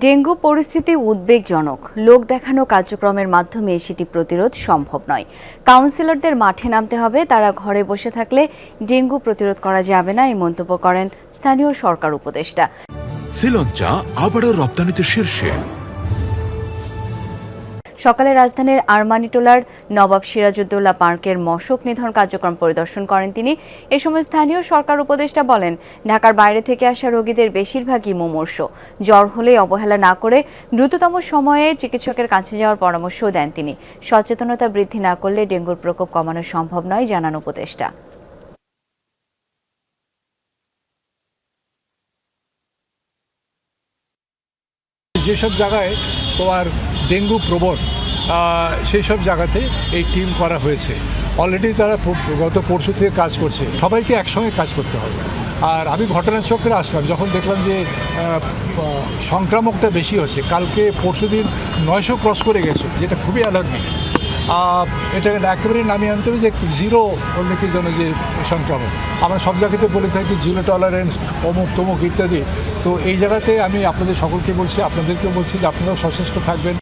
Dengue পরিস্থিতি উদ্বেগজনক। লোক দেখানো কার্যক্রমের মাধ্যমে সেটি প্রতিরোধ সম্ভব নয়। কাউন্সিলরদের মাঠে নামতে হবে, তারা ঘরে বসে থাকলে ডেঙ্গু প্রতিরোধ করা যাবে না, এই মন্তব্য করেন স্থানীয় সরকার উপদেষ্টা। শ্রীলঞ্চা আবারও রপ্তানিতে শীর্ষে। সকালে রাজধানীর আরমানিটোলার নবাব সিরাজউদ্দৌলা পার্কের মশক নিধন কার্যক্রম পরিদর্শন করেন তিনি। এ সময় স্থানীয় সরকার উপদেষ্টা বলেন, ঢাকার বাইরে থেকে আসা রোগীদের বেশিরভাগই মুমূর্ষ। জ্বর হলে অবহেলা না করে দ্রুততম সময়ে চিকিৎসকের কাছে যাওয়ার পরামর্শও দেন তিনি। সচেতনতা বৃদ্ধি না করলে ডেঙ্গুর প্রকোপ কমানো সম্ভব নয়, জানান উপদেষ্টা। যেসব জায়গায় তোমার ডেঙ্গু প্রবণ সেই সব জায়গাতে এই টিম করা হয়েছে। অলরেডি তারা গত পরশু থেকে কাজ করছে। সবাইকে একসঙ্গে কাজ করতে হবে। আর আমি ঘটনাচক্রে আসলাম, যখন দেখলাম যে সংক্রামকটা বেশি হচ্ছে। কালকে পরশু দিন নয়শো ক্রস করে গেছে, যেটা খুবই অ্যালার্মিং এটা একেবারে নামিয়ে আনতে হবে যে জিরো অনেকের জন্য যে সংক্রমণ আমরা সব জায়গাতে বলে থাকি জিরো টলারেন্স অমুক তমুক ইত্যাদি। তো এই জায়গাতে আমি আপনাদের সকলকে বলছি, আপনাদেরকেও বলছি যে, আপনারাও সচেষ্ট থাকবেন।